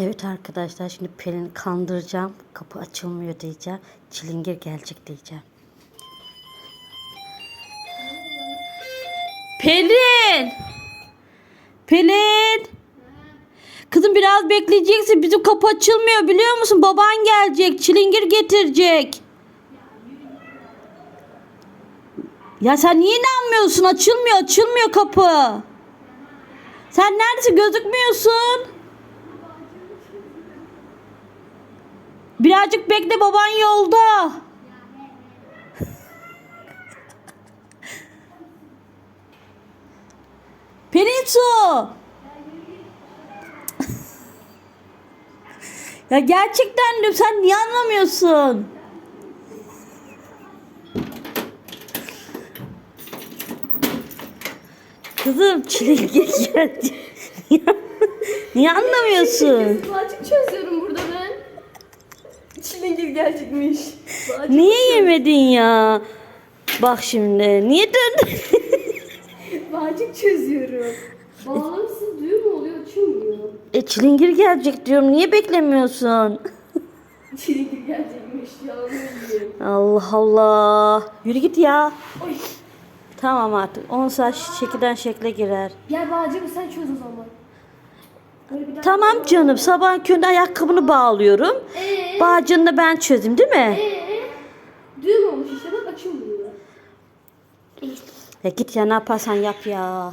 Evet arkadaşlar şimdi Pelin'i kandıracağım. Kapı açılmıyor diyeceğim. Çilingir gelecek diyeceğim. Pelin! Pelin! Kızım biraz bekleyeceksin. Bizim kapı açılmıyor biliyor musun? Baban gelecek. Çilingir getirecek. Ya sen niye inanmıyorsun? Açılmıyor, açılmıyor kapı. Sen neredesin? Gözükmüyorsun. Birazcık bekle baban yolda. Pelin su. ya gerçekten diyorum sen niye anlamıyorsun? Kızım çilingir geldi. niye anlamıyorsun? Bağcık çözüyorum burada ben. Çilingir gelecekmiş. Bağcık, Niye yemedin ya? Bak şimdi. Niye döndün? bağcık çözüyorum. Bağlantısız düğüm oluyor açılmıyor. e çilingir gelecek diyorum. Niye beklemiyorsun? Çilingir gelecekmiş yiyeyim. Allah Allah. Yürü git ya. Oy. Tamam artık. 10 saat şekilden şekle girer. Gel bağcığı sen çöz o zaman. Böyle bir dakika. Tamam canım. Sabah köründe ayakkabını bağlıyorum. Bağcını da ben çözeyim değil mi? Ee? Düğüm olmuş işte bak açılmıyor. Ya git ya ne yaparsan yap ya.